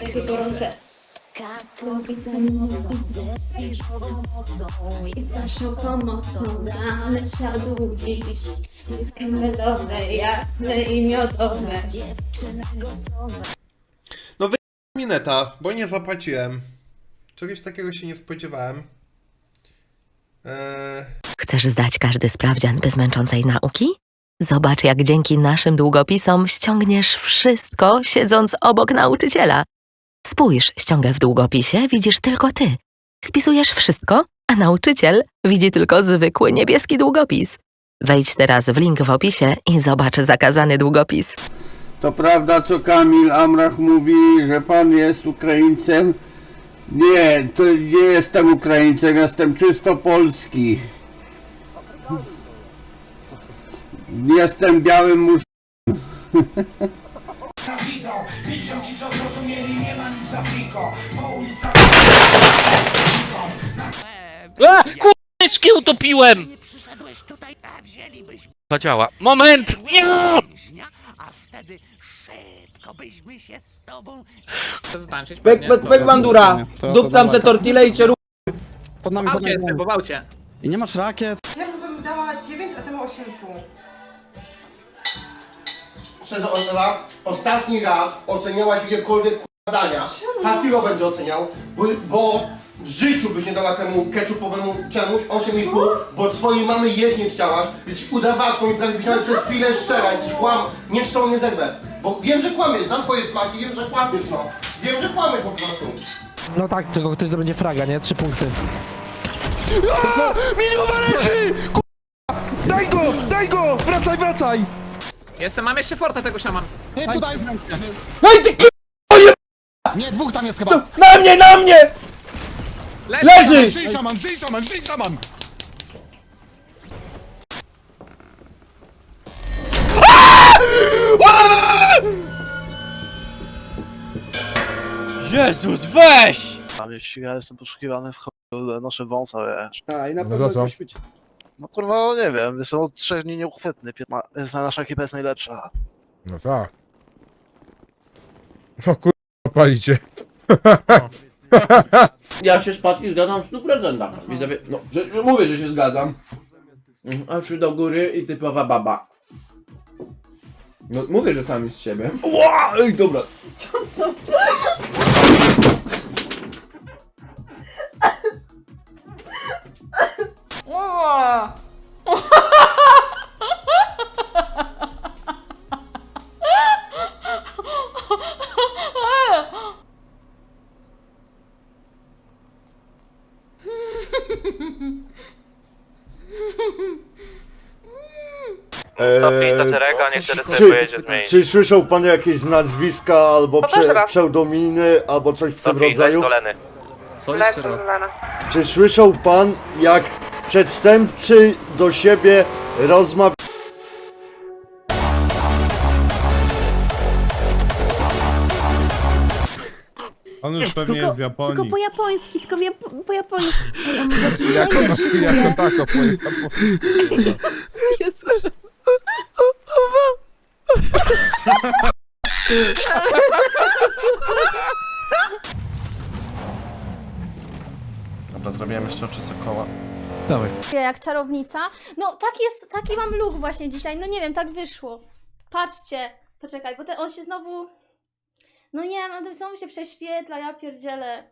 Takie gorące. Katowice mocą, zepniżową mocą i z naszą pomocą naleciał dziś. Dziewki melowe, jasne i miodowe. Dziewczyny gotowe. No wy... mineta, bo nie zapłaciłem. Czegoś takiego się nie spodziewałem. Eee... Chcesz zdać każdy sprawdzian bez męczącej nauki? Zobacz, jak dzięki naszym długopisom ściągniesz wszystko, siedząc obok nauczyciela. Spójrz, ściągę w długopisie widzisz tylko ty. Spisujesz wszystko, a nauczyciel widzi tylko zwykły niebieski długopis. Wejdź teraz w link w opisie i zobacz zakazany długopis. To prawda, co Kamil Amrach mówi, że pan jest Ukraińcem? Nie, to nie jestem Ukraińcem, jestem czysto polski. Jestem białym muż... A, kurczki utopiłem! Zadziała. Moment! Nie! Pek, pek, pek bandura! Dupcam se tortille i cię ru... Pod nami, pod nami. po bałcie. I nie masz rakiet? Ja bym dała 9, a ty ma 8,5. Szczerze ostatni raz oceniałaś jakiekolwiek k***a dania. Patiro będzie oceniał, bo, bo w życiu byś nie dała temu ketchupowemu czemuś 8,5, bo swojej mamy jeść nie chciałaś, jesteś udawaczką i prawie byś nawet przez chwilę szczera, jesteś kłam, nie z tobą nie zerwę. Bo wiem, że kłamiesz, znam twoje smaki, wiem, że kłamiesz, no. Wiem, że kłamiesz po prostu. No tak, tylko ktoś zdobędzie fraga, nie? Trzy punkty. Minimowa leży! Daj go! Daj go! Wracaj, wracaj! Jestem, mam jeszcze forta tego siaman. tutaj! No i ty! Nie, dwóch tam jest chyba. Na mnie, na mnie! Leży! Żyj szaman, żyj szaman, żyj szaman! Jezus, weź! Ale jeśli ja jestem poszukiwany w chuju, noszę wąsa, wiesz. A, i na pewno pewno za co? No kurwa, no nie wiem, jestem od trzech dni nieuchwytny, piętna, nasza ekipa jest najlepsza. No tak. O kurwa, palicie. Ja się z Patki zgadzam w 100%. Widzowie, no, że, że mówię, że się zgadzam. Mhm, A szły do góry i typowa baba. No mówię, że sami z siebie. Ła! Ej, dobra. Co z tą... Czy, czy słyszał pan jakieś nazwiska albo prze, pseudonimy albo coś w tym rodzaju? Co jeszcze raz? Czy słyszał pan jak przestępcy do siebie rozmawiają? On już pewnie jest w Japonii. Tylko po japoński, tylko w Japo- po japońsku. Jako, jako tako, Jezu, Dobra, zrobiłem jeszcze oczy sokoła. Dawaj. Jak czarownica. No taki jest, taki mam look właśnie dzisiaj. No nie wiem, tak wyszło. Patrzcie. Poczekaj, bo ten, on się znowu... No nie wiem, on to znowu się prześwietla, ja pierdzielę.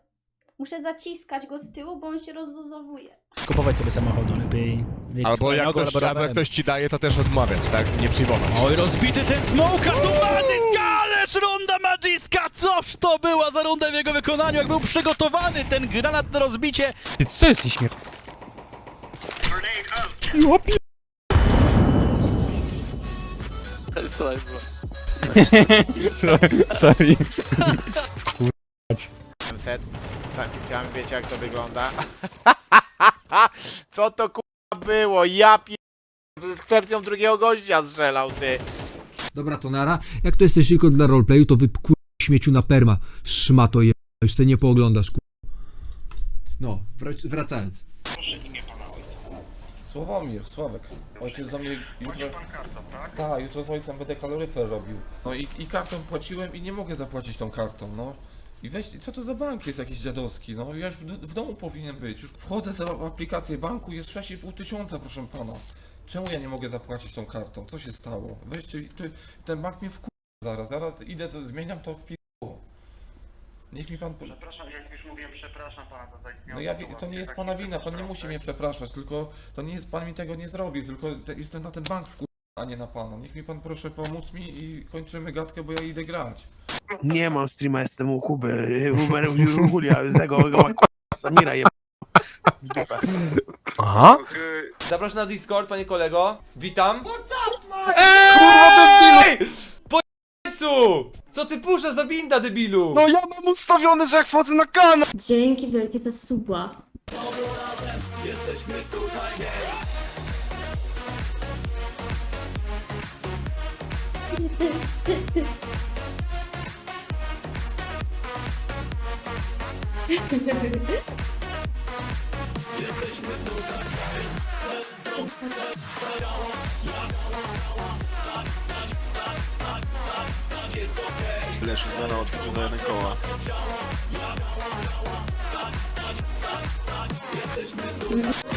Muszę zaciskać go z tyłu, bo on się rozdozowuje. Kupować sobie samochodu lepiej. Albo jak, ktoś, albo jak ktoś ci daje, to też odmawiać, tak? Nie przyjmować. Oj, rozbity ten smoka tu Magiska, ależ runda Magiska! Coż to była za runda w jego wykonaniu, jak był przygotowany ten granat na rozbicie. Co jest nieśmier... Sorry. Set, chciałem wiedzieć jak to wygląda. Co to kurwa było? Ja pi... Z tercją drugiego gościa strzelał, ty. Dobra, to nara. Jak to jesteś tylko dla roleplayu, to wy kur... śmieciu na perma. Szmato je... Już se nie pooglądasz, kur... No, wrac- wracając. Sławomir, Sławek. Ojciec do mnie jutro... Tak, jutro z ojcem będę kaloryfer robił. No i, i kartą płaciłem i nie mogę zapłacić tą kartą, no. I weź, co to za bank jest jakiś dziadowski, no ja już w, w domu powinien być, już wchodzę za aplikację banku, jest 6,5 tysiąca, proszę pana. Czemu ja nie mogę zapłacić tą kartą? Co się stało? Weźcie, ty, ten bank mnie wkur... zaraz, zaraz idę, to zmieniam to w pi... Niech mi pan... po- Przepraszam, jak już mówiłem, przepraszam pana tutaj. No ja, wie- to nie jest pana wina, pan nie musi mnie przepraszać, tylko to nie jest, pan mi tego nie zrobi, tylko te, jestem na ten bank wkur... a nie na pana. Niech mi pan proszę pomóc mi i kończymy gadkę, bo ja idę grać. Nie mam streama, jestem u Kuby. Uber Julia, tego Samira je. Aha. Zapraszam na Discord, panie kolego. Witam. Ej! Co ty puszasz za binda, debilu? No ja mam ustawione, że jak wchodzę na kanał. Dzięki wielkie za suba. Lecz zmiana od do jeden koła. Dzięki